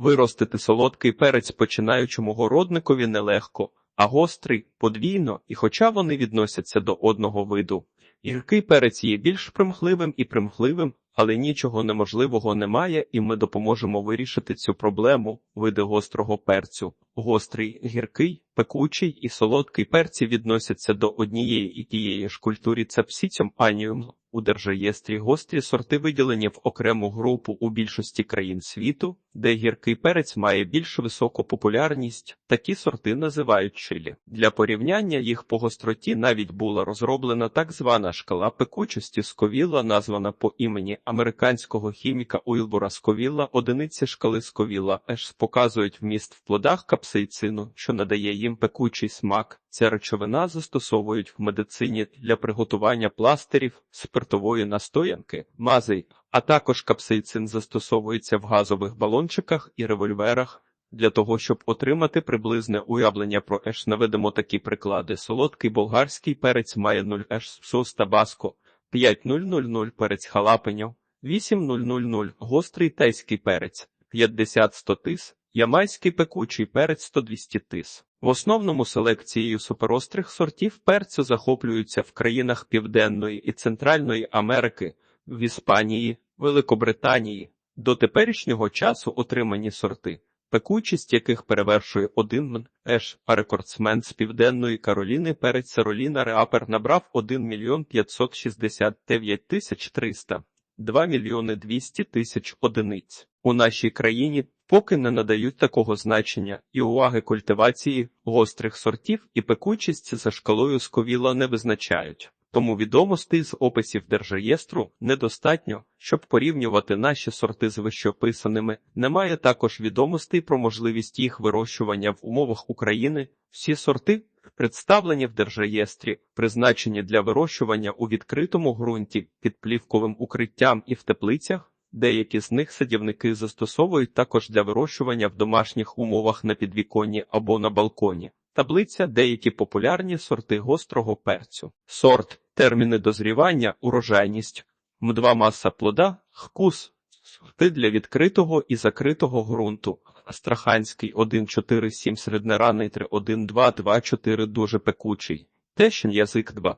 Виростити солодкий перець починаючому городникові нелегко, а гострий подвійно, і хоча вони відносяться до одного виду. Гіркий перець є більш примхливим і примхливим, але нічого неможливого немає, і ми допоможемо вирішити цю проблему. Види гострого перцю. Гострий, гіркий, пекучий і солодкий перці відносяться до однієї і тієї ж культури цепсіцьом аніум. У держреєстрі гострі сорти виділені в окрему групу у більшості країн світу, де гіркий перець має більш високу популярність. Такі сорти називають чилі. Для порівняння їх по гостроті навіть була розроблена так звана шкала пекучості Сковіла, названа по імені американського хіміка Уілбура Сковіла. Одиниці шкали Сковіла аж показують вміст в плодах капсаїцину, що надає їм пекучий смак. Ця речовина застосовують в медицині для приготування пластирів, спиртової настоянки, мазей, а також капсаїцин застосовується в газових балончиках і револьверах. Для того, щоб отримати приблизне уявлення про еш, наведемо такі приклади. Солодкий болгарський перець має 0 еш сос табаско, 5000 перець халапеньо, 8000 гострий тайський перець, 50-100 тис, ямайський пекучий перець 100-200 тис. В основному селекцією суперострих сортів перцю захоплюються в країнах Південної і Центральної Америки, в Іспанії, Великобританії. До теперішнього часу отримані сорти, пекучість яких перевершує один м, еш, а рекордсмен з Південної Кароліни перець Сароліна Реапер набрав 1 мільйон 569 тисяч 300, 2 мільйони 200 тисяч одиниць. У нашій країні поки не надають такого значення і уваги культивації гострих сортів і пекучість за шкалою сковіла не визначають. Тому відомостей з описів держреєстру недостатньо, щоб порівнювати наші сорти з вищописаними. Немає також відомостей про можливість їх вирощування в умовах України. Всі сорти, представлені в держреєстрі, призначені для вирощування у відкритому ґрунті під плівковим укриттям і в теплицях. Деякі з них садівники застосовують також для вирощування в домашніх умовах на підвіконні або на балконі. Таблиця деякі популярні сорти гострого перцю. Сорт, терміни дозрівання, урожайність, м2 маса плода, хкус, сорти для відкритого і закритого ґрунту. Астраханський 1,4,7 середнераний 3,1,2,2,4 дуже пекучий. Тещин язик 2.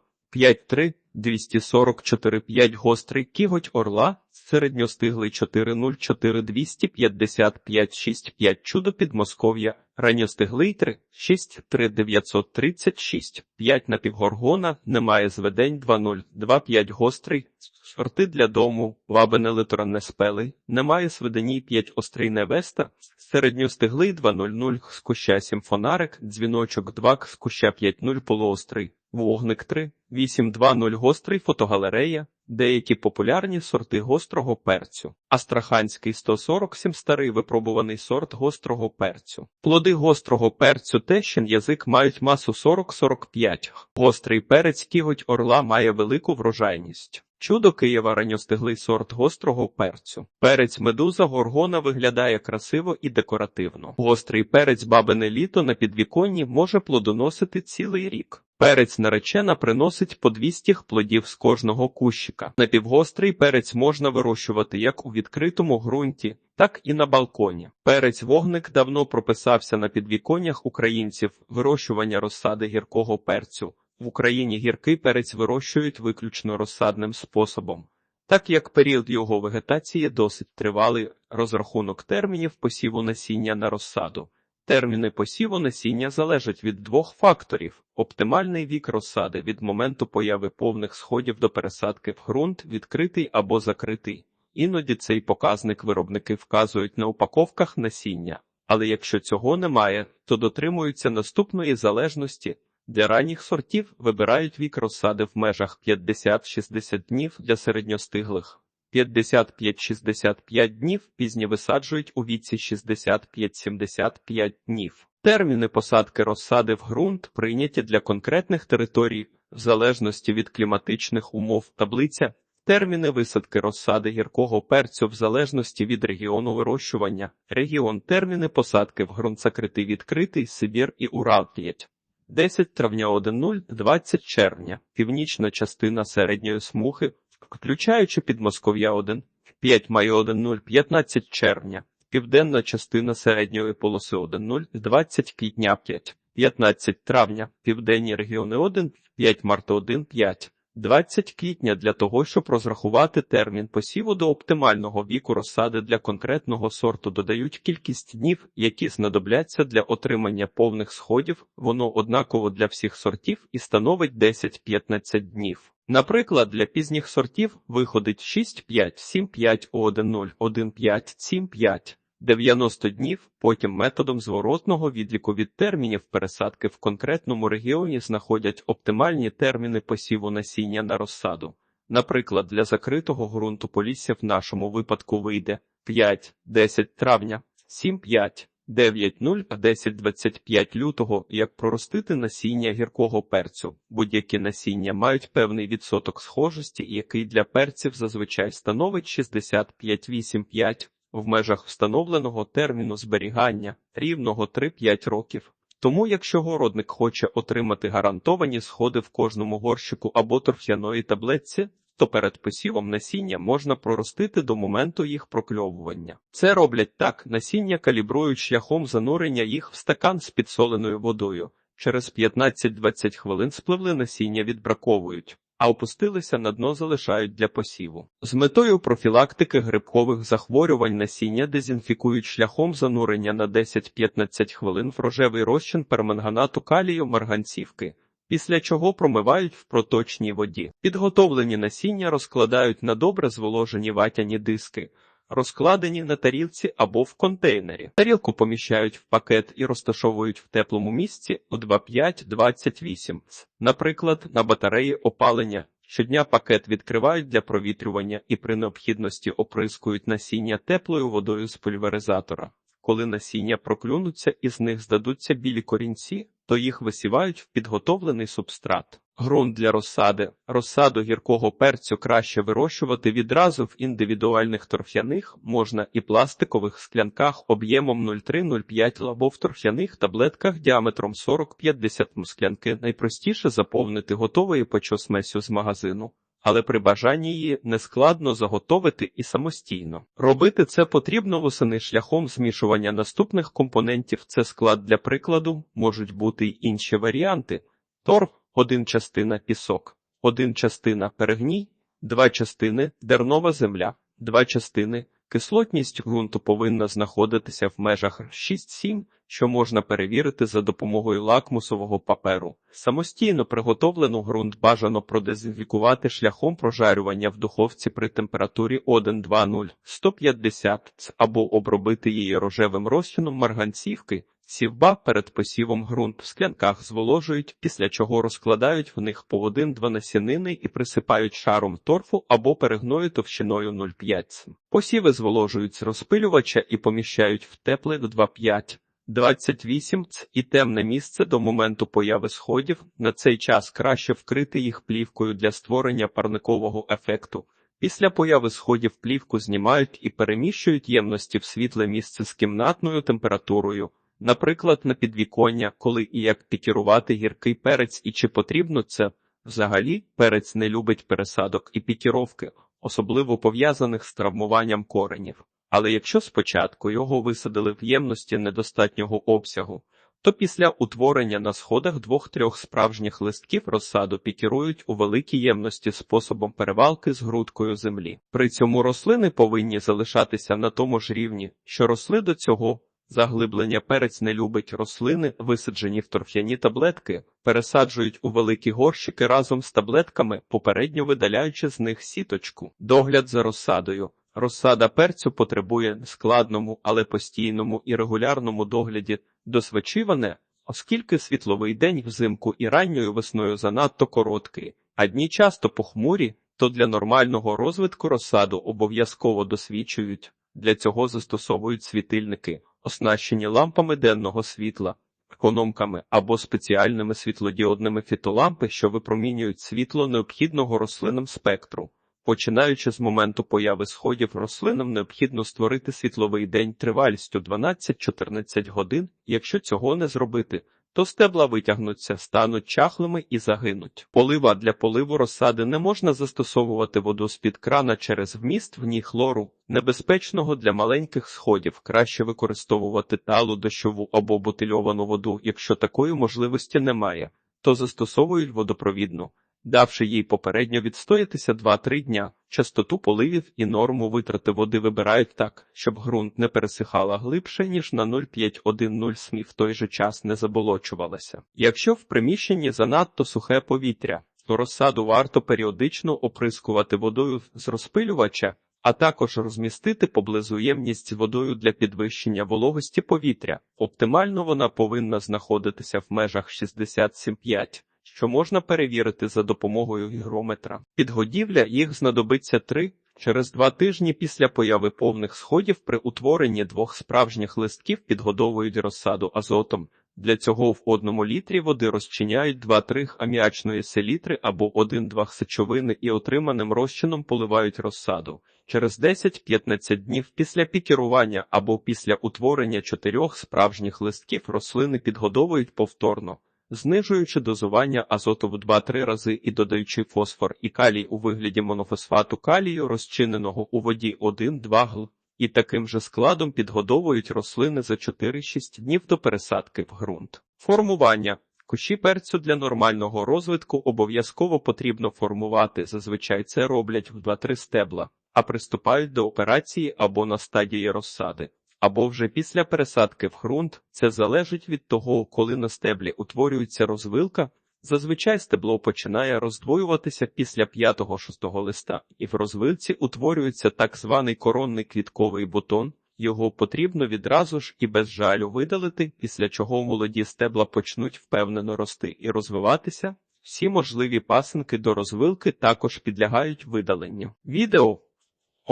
5-3, 244 5 гострий кіготь орла, середньостиглий 404 255 65 чудо підмосков'я, ранньостиглий 3, 6 3 936 5 напівгоргона, немає зведень 2-0, 2-5 гострий, сорти для дому, вабене литоранне спелий, немає сведеній 5 острий невеста, середньостиглий 2-0-0, з куща 7 фонарик, дзвіночок 2, з куща 5-0 полуострий. Вогник 3, 820 гострий фотогалерея, деякі популярні сорти гострого перцю. Астраханський 147 старий випробуваний сорт гострого перцю. Плоди гострого перцю тещин язик мають масу 40-45. Гострий перець кіготь орла має велику врожайність. Чудо Києва ранньостиглий сорт гострого перцю. Перець медуза горгона виглядає красиво і декоративно. Гострий перець бабине літо на підвіконні може плодоносити цілий рік. Перець наречена приносить по 200 плодів з кожного кущика. Напівгострий перець можна вирощувати як у відкритому ґрунті, так і на балконі. Перець вогник давно прописався на підвіконнях українців вирощування розсади гіркого перцю. В Україні гіркий перець вирощують виключно розсадним способом. Так як період його вегетації досить тривалий розрахунок термінів посіву насіння на розсаду. Терміни посіву насіння залежать від двох факторів: оптимальний вік розсади від моменту появи повних сходів до пересадки в ґрунт, відкритий або закритий. Іноді цей показник виробники вказують на упаковках насіння, але якщо цього немає, то дотримуються наступної залежності. Для ранніх сортів вибирають вік розсади в межах 50-60 днів для середньостиглих. 55-65 днів пізні висаджують у віці 65-75 днів. Терміни посадки розсади в ґрунт прийняті для конкретних територій в залежності від кліматичних умов. Таблиця терміни висадки розсади гіркого перцю в залежності від регіону вирощування. Регіон терміни посадки в ґрунт закритий відкритий Сибір і Урал 5. 10 травня 1.0, 20 червня, північна частина середньої смуги, включаючи Підмосков'я 1, 5 маю 1.0, 15 червня, південна частина середньої полоси 1.0, 20 квітня 5, 15 травня, південні регіони 1, 5 марта 1, 5. 20 квітня для того, щоб розрахувати термін посіву до оптимального віку розсади для конкретного сорту додають кількість днів, які знадобляться для отримання повних сходів, воно однаково для всіх сортів і становить 10-15 днів. Наприклад, для пізніх сортів виходить 6-5-7-5 1-0, 1-5-7-5. 90 днів, потім методом зворотного відліку від термінів пересадки в конкретному регіоні знаходять оптимальні терміни посіву насіння на розсаду. Наприклад, для закритого ґрунту полісся в нашому випадку вийде 5-10 травня, 7-5, 9-0, 10-25 лютого, як проростити насіння гіркого перцю. Будь-які насіння мають певний відсоток схожості, який для перців зазвичай становить 65-8-5 в межах встановленого терміну зберігання рівного 3-5 років. Тому, якщо городник хоче отримати гарантовані сходи в кожному горщику або торф'яної таблетці, то перед посівом насіння можна проростити до моменту їх прокльовування. Це роблять так, насіння калібрують шляхом занурення їх в стакан з підсоленою водою. Через 15-20 хвилин спливли насіння відбраковують а опустилися на дно залишають для посіву. З метою профілактики грибкових захворювань насіння дезінфікують шляхом занурення на 10-15 хвилин в рожевий розчин перманганату калію марганцівки. Після чого промивають в проточній воді. Підготовлені насіння розкладають на добре зволожені ватяні диски, розкладені на тарілці або в контейнері. Тарілку поміщають в пакет і розташовують в теплому місці у 25-28, наприклад, на батареї опалення. Щодня пакет відкривають для провітрювання і при необхідності оприскують насіння теплою водою з пульверизатора. Коли насіння проклюнуться і з них здадуться білі корінці, то їх висівають в підготовлений субстрат. Грунт для розсади. Розсаду гіркого перцю краще вирощувати відразу в індивідуальних торф'яних, можна і пластикових склянках об'ємом 0,3-0,5 або в торф'яних таблетках діаметром 40-50 м склянки. Найпростіше заповнити готовою почосмесю з магазину. Але при бажанні її нескладно заготовити і самостійно. Робити це потрібно восени шляхом змішування наступних компонентів. Це склад для прикладу, можуть бути й інші варіанти. Торф один частина пісок, один частина перегній, два частини дернова земля, два частини кислотність ґрунту повинна знаходитися в межах 6-7, що можна перевірити за допомогою лакмусового паперу. Самостійно приготовлену ґрунт бажано продезінфікувати шляхом прожарювання в духовці при температурі 1-2-0 150 або обробити її рожевим розчином марганцівки. Сівба перед посівом ґрунт в склянках зволожують, після чого розкладають в них по один-два насінини і присипають шаром торфу або перегною товщиною 0,5. Посіви зволожують з розпилювача і поміщають в тепле до 2,5. 28 ц і темне місце до моменту появи сходів. На цей час краще вкрити їх плівкою для створення парникового ефекту. Після появи сходів плівку знімають і переміщують ємності в світле місце з кімнатною температурою. Наприклад, на підвіконня, коли і як пікірувати гіркий перець, і чи потрібно це взагалі перець не любить пересадок і пікіровки, особливо пов'язаних з травмуванням коренів. Але якщо спочатку його висадили в ємності недостатнього обсягу, то після утворення на сходах двох-трьох справжніх листків розсаду пікірують у великій ємності способом перевалки з грудкою землі. При цьому рослини повинні залишатися на тому ж рівні, що росли до цього. Заглиблення перець не любить рослини, висаджені в торф'яні таблетки, пересаджують у великі горщики разом з таблетками, попередньо видаляючи з них сіточку. Догляд за розсадою. Розсада перцю потребує складному, але постійному і регулярному догляді досвечиване, оскільки світловий день взимку і ранньою весною занадто короткий, а дні часто похмурі, то для нормального розвитку розсаду обов'язково досвідчують. Для цього застосовують світильники оснащені лампами денного світла, економками або спеціальними світлодіодними фітолампи, що випромінюють світло необхідного рослинам спектру. Починаючи з моменту появи сходів, рослинам необхідно створити світловий день тривалістю 12-14 годин. Якщо цього не зробити, то стебла витягнуться, стануть чахлими і загинуть. Полива для поливу розсади не можна застосовувати воду з-під крана через вміст в ній хлору, небезпечного для маленьких сходів. Краще використовувати талу дощову або бутильовану воду, якщо такої можливості немає, то застосовують водопровідну давши їй попередньо відстоятися 2-3 дня. Частоту поливів і норму витрати води вибирають так, щоб ґрунт не пересихала глибше, ніж на 0,510 смі в той же час не заболочувалася. Якщо в приміщенні занадто сухе повітря, то розсаду варто періодично оприскувати водою з розпилювача, а також розмістити поблизу ємність водою для підвищення вологості повітря. Оптимально вона повинна знаходитися в межах 67,5 що можна перевірити за допомогою гігрометра. Підгодівля їх знадобиться три. Через два тижні після появи повних сходів при утворенні двох справжніх листків підгодовують розсаду азотом. Для цього в одному літрі води розчиняють 2-3 аміачної селітри або 1-2 сечовини і отриманим розчином поливають розсаду. Через 10-15 днів після пікірування або після утворення чотирьох справжніх листків рослини підгодовують повторно знижуючи дозування азоту в 2-3 рази і додаючи фосфор і калій у вигляді монофосфату калію, розчиненого у воді 1-2 гл, і таким же складом підгодовують рослини за 4-6 днів до пересадки в ґрунт. Формування. Кущі перцю для нормального розвитку обов'язково потрібно формувати, зазвичай це роблять в 2-3 стебла, а приступають до операції або на стадії розсади або вже після пересадки в ґрунт. Це залежить від того, коли на стеблі утворюється розвилка. Зазвичай стебло починає роздвоюватися після 5-6 листа, і в розвилці утворюється так званий коронний квітковий бутон. Його потрібно відразу ж і без жалю видалити, після чого молоді стебла почнуть впевнено рости і розвиватися. Всі можливі пасинки до розвилки також підлягають видаленню. Відео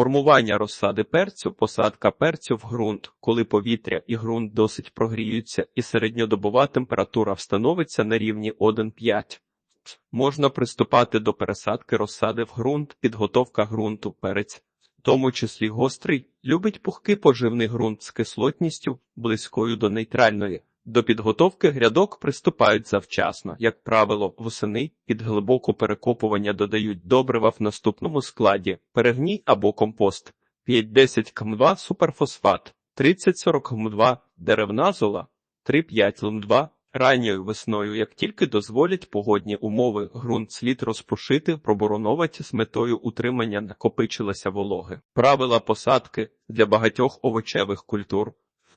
Формування розсади перцю, посадка перцю в ґрунт, коли повітря і ґрунт досить прогріються, і середньодобова температура встановиться на рівні 1,5. Можна приступати до пересадки розсади в ґрунт, підготовка ґрунту перець, в тому числі гострий, любить пухкий поживний ґрунт з кислотністю, близькою до нейтральної. До підготовки грядок приступають завчасно, як правило, восени під глибоко перекопування додають добрива в наступному складі, перегній або компост, 5-10 км2 суперфосфат, 30-40 км2 деревна зола, 3-5 лм2 ранньою весною, як тільки дозволять погодні умови, ґрунт слід розпушити, пробороновати з метою утримання накопичилася вологи. Правила посадки для багатьох овочевих культур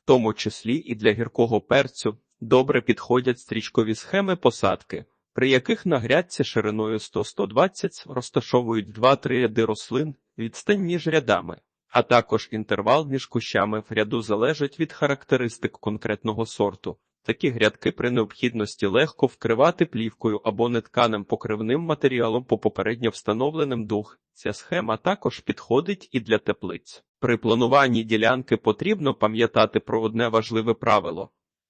тому числі і для гіркого перцю, добре підходять стрічкові схеми посадки, при яких на грядці шириною 100-120 розташовують 2-3 ряди рослин, відстань між рядами, а також інтервал між кущами в ряду залежить від характеристик конкретного сорту. Такі грядки при необхідності легко вкривати плівкою або нетканим покривним матеріалом по попередньо встановленим дух. Ця схема також підходить і для теплиць. При плануванні ділянки потрібно пам'ятати про одне важливе правило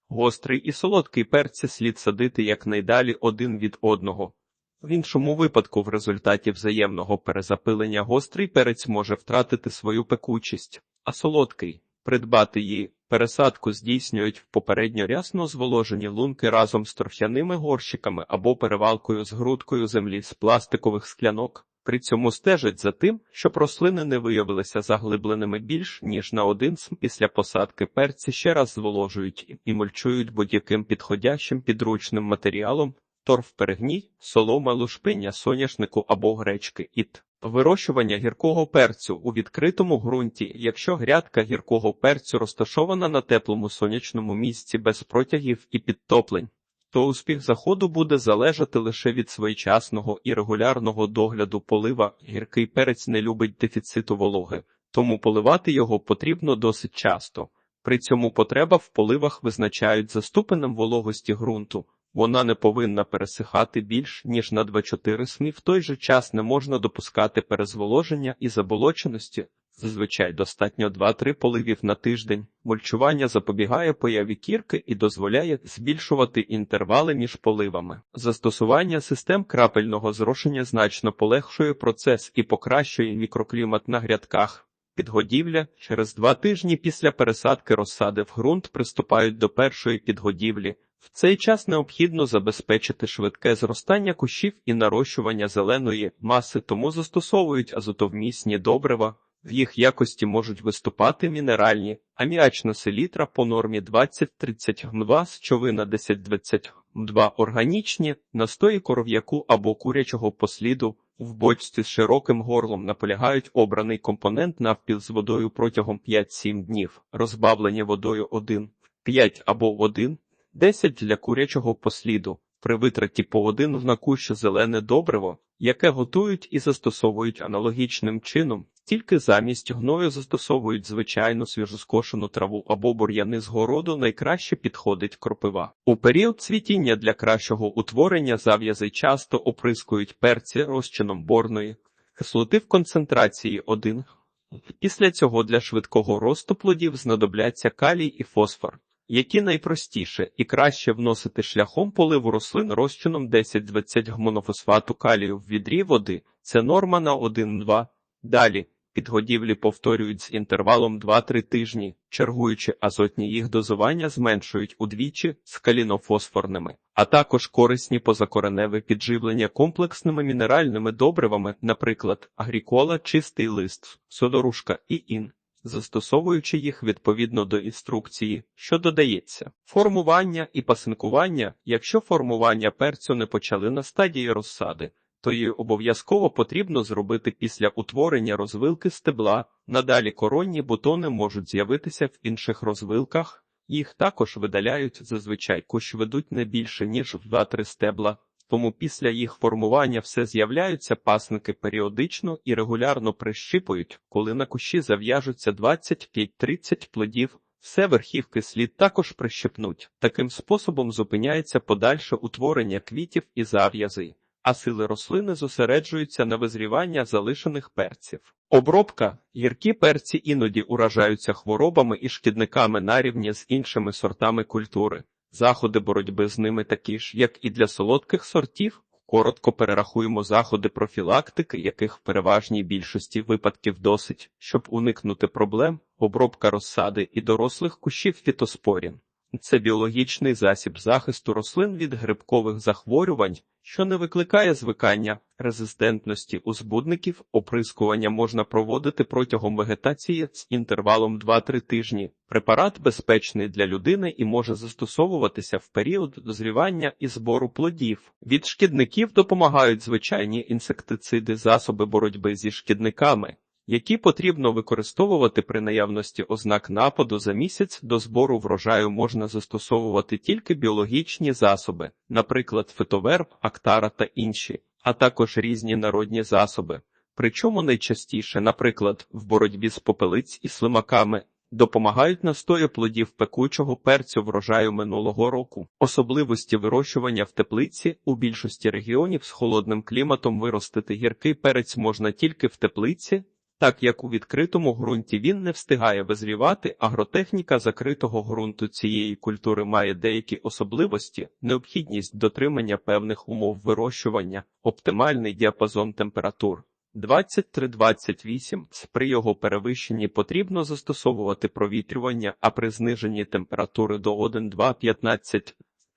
гострий і солодкий перці слід садити якнайдалі один від одного. В іншому випадку, в результаті взаємного перезапилення гострий перець може втратити свою пекучість, а солодкий придбати її. Пересадку здійснюють в попередньо рясно зволожені лунки разом з торф'яними горщиками або перевалкою з грудкою землі з пластикових склянок. При цьому стежать за тим, щоб рослини не виявилися заглибленими більш ніж на один см після посадки. Перці ще раз зволожують і мульчують будь-яким підходящим підручним матеріалом, торф перегній, солома, лушпиння, соняшнику або гречки. Іт. Вирощування гіркого перцю у відкритому ґрунті, якщо грядка гіркого перцю розташована на теплому сонячному місці без протягів і підтоплень, то успіх заходу буде залежати лише від своєчасного і регулярного догляду полива. Гіркий перець не любить дефіциту вологи, тому поливати його потрібно досить часто. При цьому потреба в поливах визначають за ступенем вологості ґрунту. Вона не повинна пересихати більш ніж на 2-4 смі. В той же час не можна допускати перезволоження і заболоченості. Зазвичай достатньо 2-3 поливів на тиждень. Мульчування запобігає появі кірки і дозволяє збільшувати інтервали між поливами. Застосування систем крапельного зрошення значно полегшує процес і покращує мікроклімат на грядках. Підгодівля через два тижні після пересадки розсади в ґрунт приступають до першої підгодівлі. В цей час необхідно забезпечити швидке зростання кущів і нарощування зеленої маси, тому застосовують азотовмісні добрива. В їх якості можуть виступати мінеральні, аміачна селітра по нормі 20-30 ГМ, щовина 10-20 ГМ, органічні, настої коров'яку або курячого посліду, в бочці з широким горлом наполягають обраний компонент навпіл з водою протягом 5-7 днів, розбавлення водою 1, 5 або 1, 10 для курячого посліду. При витраті по один на кущ зелене добриво, яке готують і застосовують аналогічним чином, тільки замість гною застосовують звичайну свіжоскошену траву або бур'яни з городу найкраще підходить кропива. У період цвітіння для кращого утворення зав'язи часто оприскують перці розчином борної кислоти в концентрації 1. Після цього для швидкого росту плодів знадобляться калій і фосфор які найпростіше і краще вносити шляхом поливу рослин розчином 10-20 гмонофосфату калію в відрі води, це норма на 1-2. Далі підгодівлі повторюють з інтервалом 2-3 тижні, чергуючи азотні їх дозування зменшують удвічі з калінофосфорними, а також корисні позакореневе підживлення комплексними мінеральними добривами, наприклад, агрікола, чистий лист, содорушка і ін застосовуючи їх відповідно до інструкції, що додається. Формування і пасинкування, якщо формування перцю не почали на стадії розсади, то її обов'язково потрібно зробити після утворення розвилки стебла. Надалі коронні бутони можуть з'явитися в інших розвилках, їх також видаляють зазвичай кущ ведуть не більше ніж в 2-3 стебла тому після їх формування все з'являються пасники періодично і регулярно прищипують, коли на кущі зав'яжуться 25-30 плодів. Все верхівки слід також прищепнуть. Таким способом зупиняється подальше утворення квітів і зав'язи, а сили рослини зосереджуються на визрівання залишених перців. Обробка гіркі перці іноді уражаються хворобами і шкідниками на рівні з іншими сортами культури. Заходи боротьби з ними такі ж, як і для солодких сортів. Коротко перерахуємо заходи профілактики, яких в переважній більшості випадків досить, щоб уникнути проблем, обробка розсади і дорослих кущів фітоспорін. Це біологічний засіб захисту рослин від грибкових захворювань, що не викликає звикання, резистентності у збудників, оприскування можна проводити протягом вегетації з інтервалом 2-3 тижні. Препарат безпечний для людини і може застосовуватися в період дозрівання і збору плодів. Від шкідників допомагають звичайні інсектициди, засоби боротьби зі шкідниками які потрібно використовувати при наявності ознак нападу за місяць до збору врожаю можна застосовувати тільки біологічні засоби, наприклад, фитоверб, актара та інші, а також різні народні засоби. Причому найчастіше, наприклад, в боротьбі з попелиць і слимаками. Допомагають настої плодів пекучого перцю врожаю минулого року. Особливості вирощування в теплиці у більшості регіонів з холодним кліматом виростити гіркий перець можна тільки в теплиці, так як у відкритому ґрунті він не встигає визрівати, агротехніка закритого ґрунту цієї культури має деякі особливості, необхідність дотримання певних умов вирощування, оптимальний діапазон температур. 23-28 при його перевищенні потрібно застосовувати провітрювання, а при зниженні температури до 1-2-15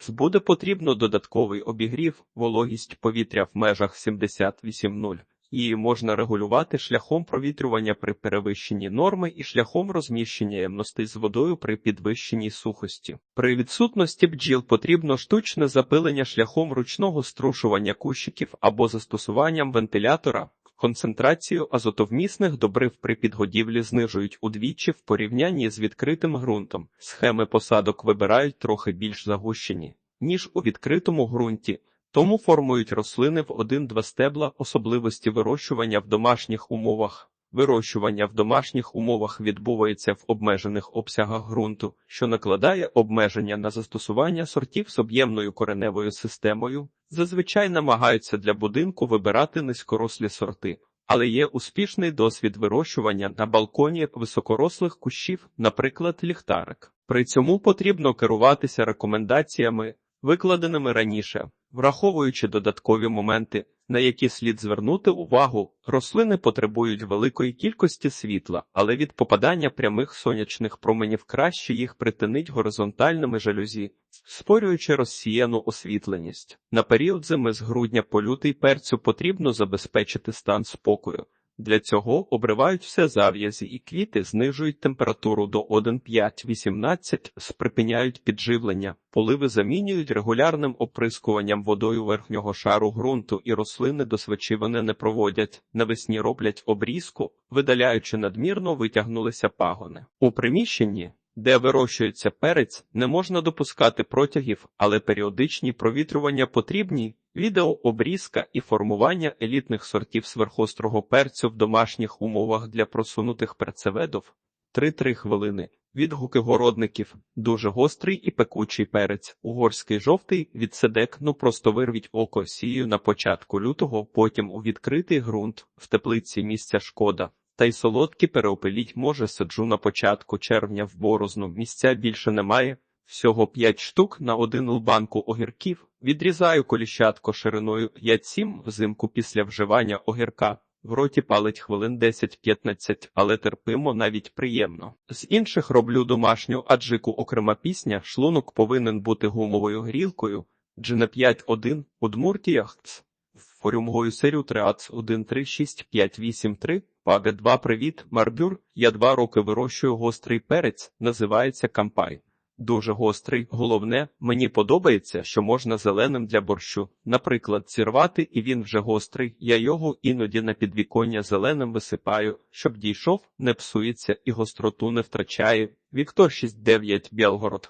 буде потрібно додатковий обігрів, вологість повітря в межах 78-0. Її можна регулювати шляхом провітрювання при перевищенні норми і шляхом розміщення ємностей з водою при підвищенні сухості. При відсутності бджіл потрібно штучне запилення шляхом ручного струшування кущиків або застосуванням вентилятора. Концентрацію азотовмісних добрив при підгодівлі знижують удвічі в порівнянні з відкритим ґрунтом. Схеми посадок вибирають трохи більш загущені, ніж у відкритому ґрунті. Тому формують рослини в один-два стебла особливості вирощування в домашніх умовах. Вирощування в домашніх умовах відбувається в обмежених обсягах ґрунту, що накладає обмеження на застосування сортів з об'ємною кореневою системою, зазвичай намагаються для будинку вибирати низькорослі сорти, але є успішний досвід вирощування на балконі високорослих кущів, наприклад, ліхтарик. При цьому потрібно керуватися рекомендаціями, викладеними раніше. Враховуючи додаткові моменти, на які слід звернути увагу. Рослини потребують великої кількості світла, але від попадання прямих сонячних променів краще їх притинить горизонтальними жалюзі, створюючи розсіяну освітленість. На період зими з грудня по лютий перцю потрібно забезпечити стан спокою. Для цього обривають все зав'язі і квіти, знижують температуру до 1,5-18, сприпиняють підживлення, поливи замінюють регулярним оприскуванням водою верхнього шару ґрунту і рослини до свечивини не проводять. Навесні роблять обрізку, видаляючи надмірно витягнулися пагони. У приміщенні де вирощується перець, не можна допускати протягів, але періодичні провітрювання потрібні, відеообрізка і формування елітних сортів сверхострого перцю в домашніх умовах для просунутих перцеведов 3-3 хвилини. Відгуки городників дуже гострий і пекучий перець, угорський жовтий від седек, ну просто вирвіть око сію на початку лютого, потім у відкритий ґрунт, в теплиці місця шкода. Та й солодкі переопиліть може саджу на початку червня в борозну. Місця більше немає. Всього 5 штук на один лбанку огірків. Відрізаю коліщатко шириною 5-7 взимку після вживання огірка. В роті палить хвилин 10-15, але терпимо навіть приємно. З інших роблю домашню аджику окрема пісня. Шлунок повинен бути гумовою грілкою. Джина 5-1 Удмуртіях. Форюмгою серію 3 1 3 6 5 8 3 Паге 2 Привіт, Марбюр. Я два роки вирощую гострий перець, називається кампай. Дуже гострий. Головне, мені подобається, що можна зеленим для борщу. Наприклад, зірвати, і він вже гострий. Я його іноді на підвіконня зеленим висипаю, щоб дійшов, не псується і гостроту не втрачає. Віктор 69 Білгород.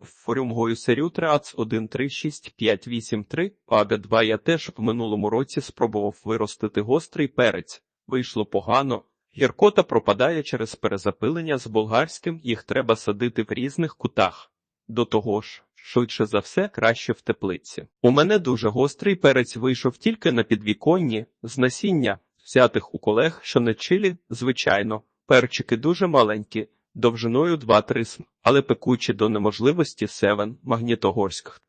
Форюмгою серію 3 1 3 6 5 8 3 Паге 2 Я теж в минулому році спробував виростити гострий перець. Вийшло погано. Гіркота пропадає через перезапилення з болгарським, їх треба садити в різних кутах. До того ж, швидше за все, краще в теплиці. У мене дуже гострий перець вийшов тільки на підвіконні, з насіння, взятих у колег, що не чилі, звичайно, перчики дуже маленькі, довжиною 2-3 см, але пекучі до неможливості 7, магнітогорськ.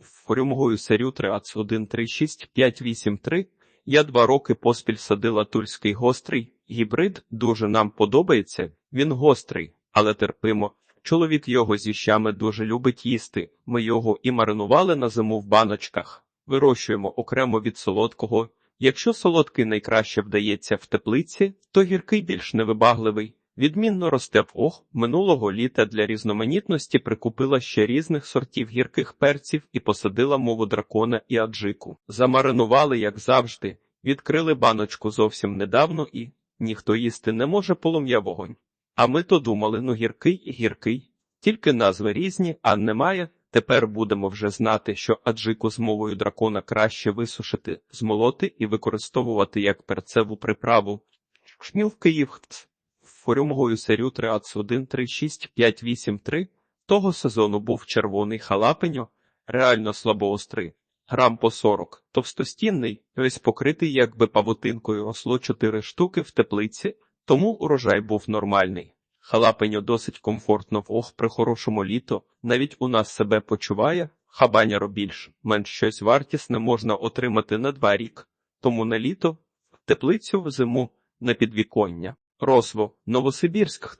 Форюмгою серію 3 1 3 6 5 8 3 я два роки поспіль садила тульський гострий. Гібрид дуже нам подобається. Він гострий, але терпимо. Чоловік його зі щами дуже любить їсти. Ми його і маринували на зиму в баночках. Вирощуємо окремо від солодкого. Якщо солодкий найкраще вдається в теплиці, то гіркий більш невибагливий. Відмінно росте ох. Минулого літа для різноманітності прикупила ще різних сортів гірких перців і посадила мову дракона і аджику. Замаринували, як завжди, відкрили баночку зовсім недавно і ніхто їсти не може полум'я вогонь. А ми то думали, ну гіркий і гіркий. Тільки назви різні, а немає. Тепер будемо вже знати, що аджику з мовою дракона краще висушити, змолоти і використовувати як перцеву приправу. Шміл Київ форюмгою серію 3 1 3 6 5 8 3 того сезону був червоний халапеньо, реально слабоострий, грам по 40, товстостінний, весь покритий якби павутинкою росло 4 штуки в теплиці, тому урожай був нормальний. Халапеньо досить комфортно в ох при хорошому літо, навіть у нас себе почуває, хабаняро більш, менш щось вартісне можна отримати на два рік, тому на літо, в теплицю в зиму, на підвіконня. Росво, Новосибірськ,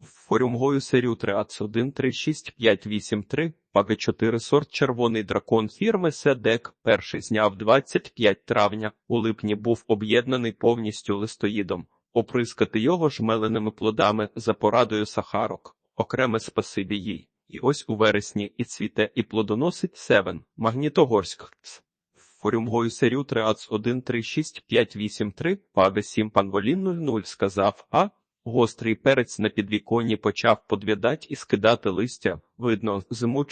Форюмгою серію 3 1 3 6 5 8 3 Паги 4 сорт червоний дракон фірми Седек. Перший зняв 25 травня. У липні був об'єднаний повністю листоїдом. Оприскати його жмеленими плодами за порадою сахарок. Окреме спасибі їй. І ось у вересні і цвіте, і плодоносить Севен, Магнітогорськ. Форюмгою серію 3 1 3 6 5 8 3 Паге 7 панволін 0 сказав, а гострий перець на підвіконні почав подвідать і скидати листя. Видно, зиму.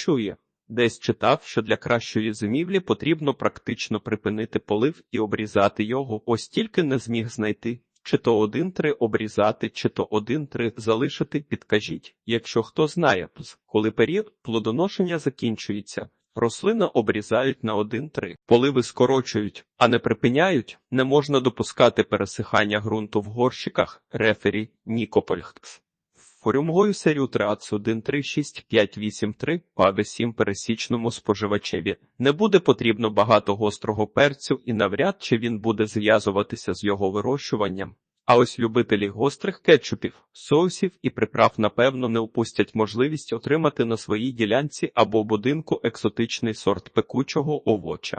Десь читав, що для кращої зимівлі потрібно практично припинити полив і обрізати його. Ось тільки не зміг знайти. Чи то один-три обрізати, чи то один-три залишити, підкажіть, якщо хто знає, коли період плодоношення закінчується. Рослина обрізають на 1-3. Поливи скорочують, а не припиняють. Не можна допускати пересихання ґрунту в горщиках. Рефері Нікопольхтс. Формулою серію ТРАЦ 136583 ПАВЕ 7 пересічному споживачеві не буде потрібно багато гострого перцю і навряд чи він буде зв'язуватися з його вирощуванням. А ось любителі гострих кетчупів, соусів і приправ напевно не упустять можливість отримати на своїй ділянці або будинку екзотичний сорт пекучого овоча.